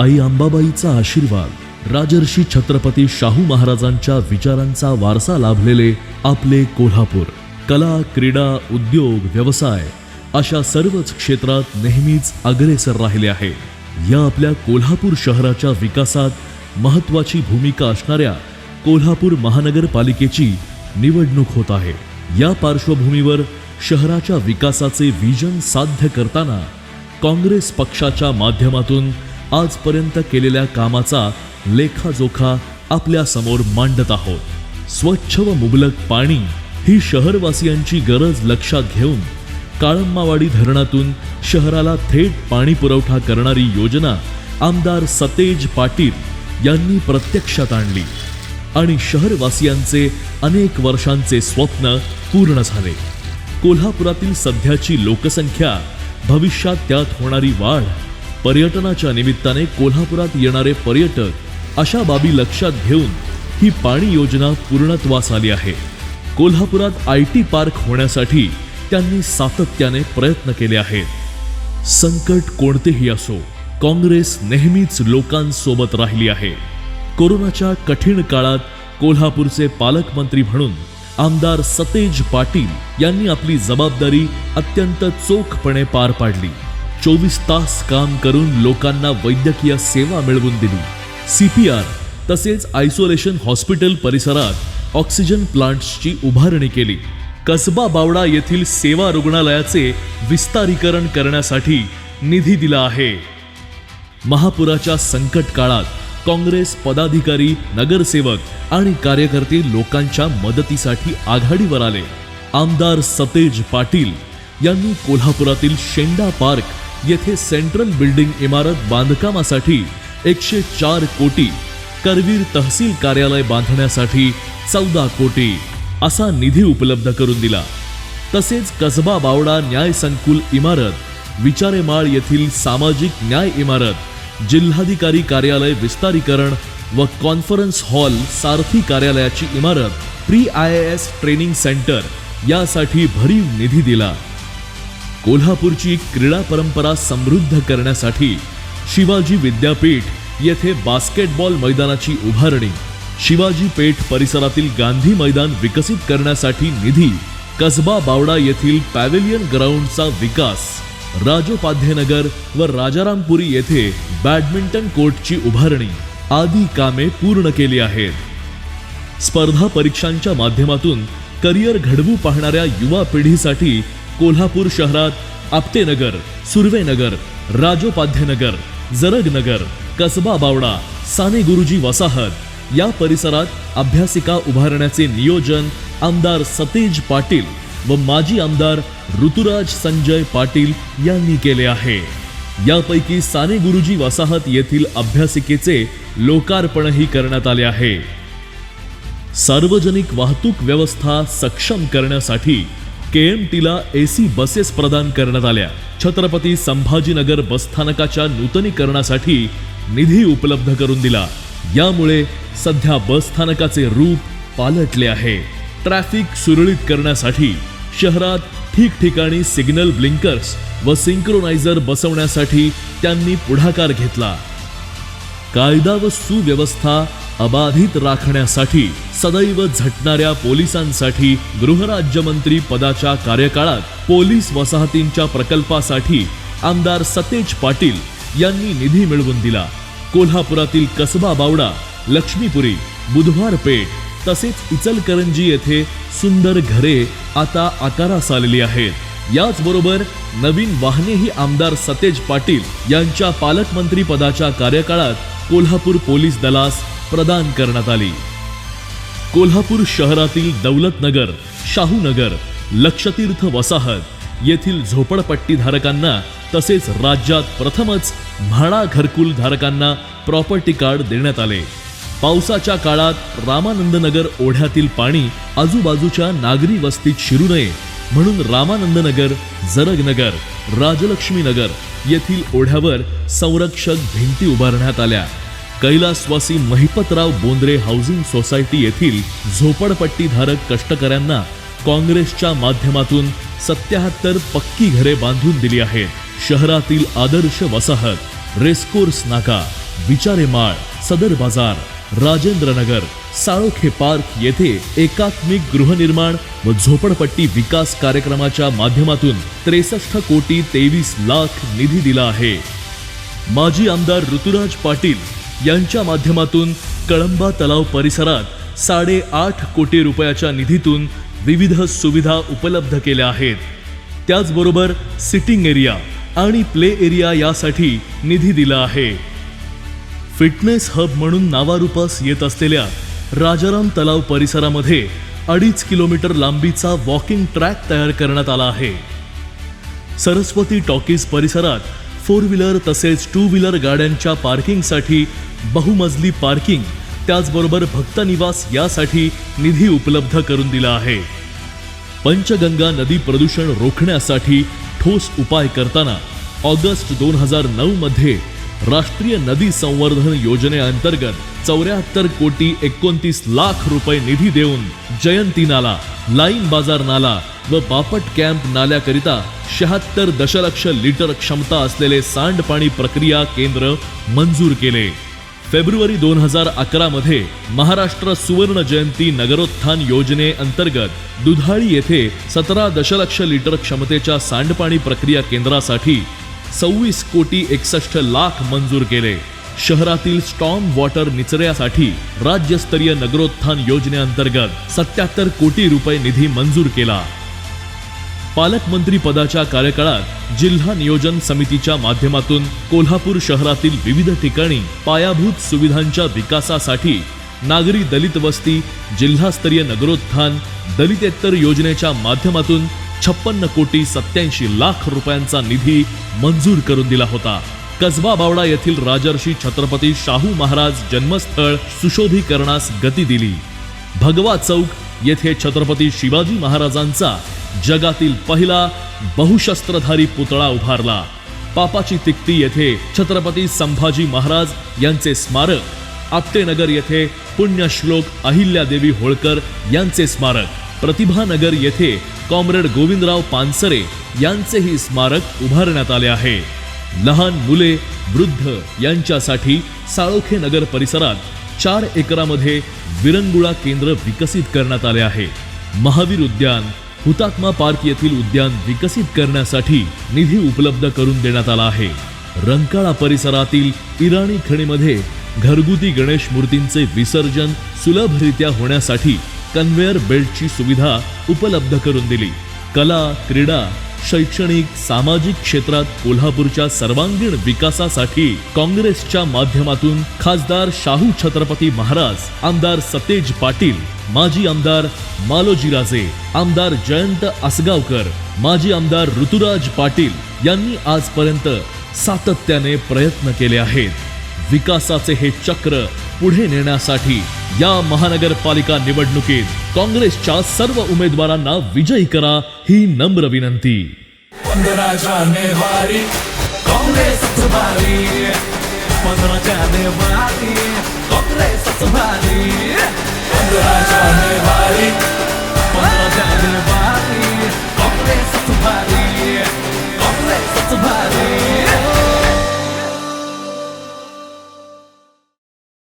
आई अंबाबाईचा आशीर्वाद राजर्षी छत्रपती शाहू महाराजांच्या विचारांचा वारसा लाभलेले आपले कोल्हापूर. कला क्रीडा उद्योग व्यवसाय अशा सर्वच क्षेत्रात नेहमीच अग्रेसर राहिले आहे. या आपल्या कोल्हापूर शहराच्या विकासात महत्वाची भूमिका असणाऱ्या कोल्हापूर महानगरपालिकेची निवडणूक होत आहे. या पार्श्वभूमीवर शहराच्या विकासाचे विजन साध्य करताना काँग्रेस पक्षाच्या माध्यमातून आजपर्यंत केलेल्या कामाचा लेखाजोखा आपल्यासमोर मांडत आहोत. स्वच्छ व मुबलक पाणी ही शहरवासियांची गरज लक्षात घेऊन काळंबावाडी धरणातून शहराला थेट पाणी पुरवठा करणारी योजना आमदार सतेज पाटील यांनी प्रत्यक्षात आणली आणि शहरवासियांचे अनेक वर्षांचे स्वप्न पूर्ण झाले. कोल्हापुरातील सध्याची लोकसंख्या भविष्यात त्यात होणारी वाढ पर्यटनाच्या निमित्ताने कोल्हापुरात येणारे पर्यटक अशा बाबी लक्षात घेऊन ही पाणी योजना पूर्णत्वास आली आहे. कोल्हापुरात आय टी पार्क होण्यासाठी त्यांनी सातत्याने प्रयत्न केले आहेत. संकट कोणतेही असो काँग्रेस नेहमीच लोकांसोबत राहिली आहे. कोरोनाच्या कठीण काळात कोल्हापूरचे पालकमंत्री म्हणून आमदार सतेज पाटील यांनी आपली जबाबदारी अत्यंत चोखपणे पार पाडली. चोवीस तास काम करून लोकांना वैद्यकीय सेवा मिळवून दिली. सीपीआर तसेच आयसोलेशन हॉस्पिटल परिसरात ऑक्सिजन प्लांट्सची उभारणी केली. कसबा बावडा येथील सेवा रुग्णालयाचे विस्तारीकरण करण्यासाठी निधी दिला आहे. महापुराच्या संकट काळात काँग्रेस पदाधिकारी नगरसेवक आणि कार्यकर्ते लोकांच्या मदतीसाठी आघाडीवर आले. आमदार सतेज पाटील यांनी कोल्हापुरातील शेंडा पार्क येथे सेंट्रल बिल्डिंग इमारत बांधकामासाठी एकशे चार कोटी करवीर तहसील कार्यालय बांधण्यासाठी चौदा कोटी असा निधी उपलब्ध करून दिला. तसेच कसबा बावडा न्याय संकुल इमारत विचारेमाळ येथील सामाजिक न्याय इमारत जिल्हाधिकारी कार्यालय विस्तारीकरण व कॉन्फरन्स हॉल सारथी कार्यालयाची इमारत pre I S training centre यासाठी भरीव निधी दिला. कोल्हापूरची क्रीडा परंपरा समृद्ध करण्यासाठी शिवाजी विद्यापीठ येथे बास्केटबॉल मैदानाची उभारणी शिवाजी पेठ परिसरातील गांधी मैदान विकसित करण्यासाठी निधी कसबा बावडा येथील पॅवेलियन ग्राउंडचा विकास राजोपाध्यनगर व राजारामपुरी येथे बॅडमिंटन कोर्टची उभारणी आदी कामे पूर्ण केली आहेत. स्पर्धा परीक्षांच्या माध्यमातून करिअर घडवू पाहणाऱ्या युवा पिढीसाठी कोल्हापूर शहरात आपटेनगर सुर्वेनगर राजोपाध्यनगर जरगनगर कसबा बावडा साने गुरुजी वसाहत या परिसरात अभ्यासिका उभारण्याचे नियोजन आमदार सतेज पाटील व माजी आमदार ऋतुराज संजय पाटील यांनी केले आहे. यापैकी साने गुरुजी वसाहत येथील अभ्यासिकेचे लोकार्पणही करण्यात आले आहे. सार्वजनिक वाहतूक व्यवस्था सक्षम करण्यासाठी केएमटीला एसी बसेस प्रदान करण्यात आल्या. छत्रपती संभाजीनगर बसस्थानकाच्या नूतनीकरणासाठी निधी उपलब्ध करून दिला. यामुळे सध्या बसस्थानकाचे रूप पालटले आहे. ट्रॅफिक सुरळीत करण्यासाठी शहरात ठिकठिकाणी सिग्नल ब्लिंकर्स व सिंक्रोनायझर बसवण्यासाठी त्यांनी पुढाकार घेतला. कायदा व सुव्यवस्था अबाधित राखण्यासाठी सदैव झटणाऱ्या पोलिसांसाठी गृहराज्यमंत्री पदाच्या कार्यकाळात पोलीस वसाहतींच्या प्रकल्पासाठी आमदार सतेज पाटील यांनी निधी मिळवून दिला. कोल्हापुरातील कसबा बावडा लक्ष्मीपुरी बुधवार पेठ तसेच इचलकरंजी येथे सुंदर घरे आता आकारास आलेली आहेत. याचबरोबर नवीन वाहनेही आमदार सतेज पाटील यांच्या पालकमंत्री पदाच्या कार्यकाळात कोल्हापूर पोलीस दलास प्रदान करण्यात आली. कोल्हापूर शहरातील दौलतनगर शाहूनगर लक्षतीर्थ वसाहत येथील झोपडपट्टीधारकांना तसेच राज्यात प्रथमच म्हाडा घरकुल धारकांना प्रॉपर्टी कार्ड देण्यात आले. पावसाच्या काळात रामानंदनगर ओढ्यातील पाणी आजूबाजूच्या नागरी वस्तीत शिरू नये म्हणून रामानंदनगर जरगनगर राजलक्ष्मीनगर येथील ओढ्यावर संरक्षक भिंती उभारण्यात आल्या. कैलासवासी महिपतराव बोंद्रे हाऊसिंग सोसायटी येथील झोपडपट्टीधारक कष्टकऱ्यांना काँग्रेसच्या माध्यमातून सत्याहत्तर पक्की घरे बांधून दिली आहेत. शहरातील आदर्श वसाहत रेस्कोर्स नाका विचारेमाळ सदर बाजार राजेंद्रनगर साळोखे पार्क येथे एकात्मिक गृहनिर्माण व झोपडपट्टी विकास कार्यक्रमाच्या माध्यमातून त्रेसष्ट कोटी तेवीस लाख निधी दिला आहे. माजी आमदार ऋतुराज पाटील यांच्या माध्यमातून कळंबा तलाव परिसरात साडेआठ कोटी रुपयाच्या निधीतून विविध सुविधा उपलब्ध केल्या आहेत. त्याचबरोबर सिटिंग एरिया आणि प्ले एरिया यासाठी निधी दिला आहे. फिटनेस हब म्हणून नावारूपास येत असलेल्या राजाराम तलाव परिसरामध्ये अडीच किलोमीटर लांबीचा वॉकिंग ट्रॅक तयार करण्यात आला आहे. सरस्वती टॉकीज परिसरात फोर व्हीलर तसेच टू व्हीलर गाड्यांच्या पार्किंगसाठी बहुमजली पार्किंग त्याचबरोबर भक्तनिवास यासाठी निधी उपलब्ध करून दिला आहे. पंचगंगा नदी प्रदूषण रोखण्यासाठी ठोस उपाय करताना ऑगस्ट दोन हजार नऊमध्ये राष्ट्रीय नदी संवर्धन योजनेअंतर्गत चौऱ्याहत्तर कोटी एकोणतीस लाख रुपये निधी देऊन जयंती नाला लाईन बाजार नाला व बापट कॅम्प नाल्याकरिता शहात्तर दशलक्ष लिटर क्षमता असलेले सांडपाणी प्रक्रिया केंद्र मंजूर केले. फेब्रुवारी दोन हजार अकरा मध्ये महाराष्ट्र सुवर्ण जयंती नगरोत्थान योजनेअंतर्गत दुधाळी येथे सतरा दशलक्ष लिटर क्षमतेच्या सांडपाणी प्रक्रिया केंद्रासाठी सव्वीस कोटी एकसष्ट लाख मंजूर केले. शहरातील स्टॉम वॉटर निचऱ्यासाठी राज्यस्तरीय नगरोत्थान योजनेअंतर्गत सत्याहत्तर कोटी रुपये निधी मंजूर केला. पालकमंत्री पदाच्या कार्यकाळात जिल्हा नियोजन समितीच्या माध्यमातून कोल्हापूर शहरातील विविध ठिकाणी पायाभूत सुविधांच्या विकासासाठी नागरी दलित वस्ती जिल्हास्तरीय नगरोत्थान दलितेत्तर योजनेच्या माध्यमातून छप्पन्न कोटी सत्याऐंशी लाख रुपयांचा निधी मंजूर करून दिला होता. कसबा बावडा येथील राजर्षी छत्रपती शाहू महाराज जन्मस्थळ सुशोभीकरणास गती दिली. भगवा चौक येथे छत्रपती शिवाजी महाराजांचा जगातील पहिला बहुशस्त्रधारी पुतळा उभारला. पापाची तिकती येथे छत्रपती संभाजी महाराज यांचे स्मारक आपटेनगर येथे पुण्यश्लोक अहिल्यादेवी होळकर यांचे स्मारक प्रतिभानगर येथे कॉम्रेड गोविंदराव पानसरे यांचेही स्मारक उभारण्यात आले आहे. लहान मुले वृद्ध यांच्यासाठी साळोखे नगर परिसरात चार एकरामध्ये विरंगुळा केंद्र विकसित करण्यात आले आहे. महावीर उद्यान हुतात्मा पार्क येथील उद्यान विकसित करण्यासाठी निधी उपलब्ध करून देण्यात आला आहे. रंकाळा परिसरातील इराणी खणीमध्ये घरगुती गणेश मूर्तींचे विसर्जन सुलभरित्या होण्यासाठी कन्व्हेअर बेल्टची सुविधा उपलब्ध करून दिली. कला क्रीडा शैक्षणिक सामाजिक क्षेत्रात कोल्हापूरच्या सर्वांगीण विकासासाठी काँग्रेसच्या माध्यमातून खासदार शाहू छत्रपती महाराज आमदार सतेज पाटील माजी आमदार मालोजीराजे आमदार जयंत आसगावकर माजी आमदार ऋतुराज पाटील यांनी आजपर्यंत सातत्याने प्रयत्न केले आहेत. विकासाचे हे चक्र पुढे नेण्यासाठी या महानगरपालिका निवडणुकीत काँग्रेसच्या सर्व उमेदवारांना विजयी करा ही नम्र विनंती. पंधरा जानेवारी काँग्रेस पंधरा जानेवारी Congress Somebody, don't let somebody, don't let somebody.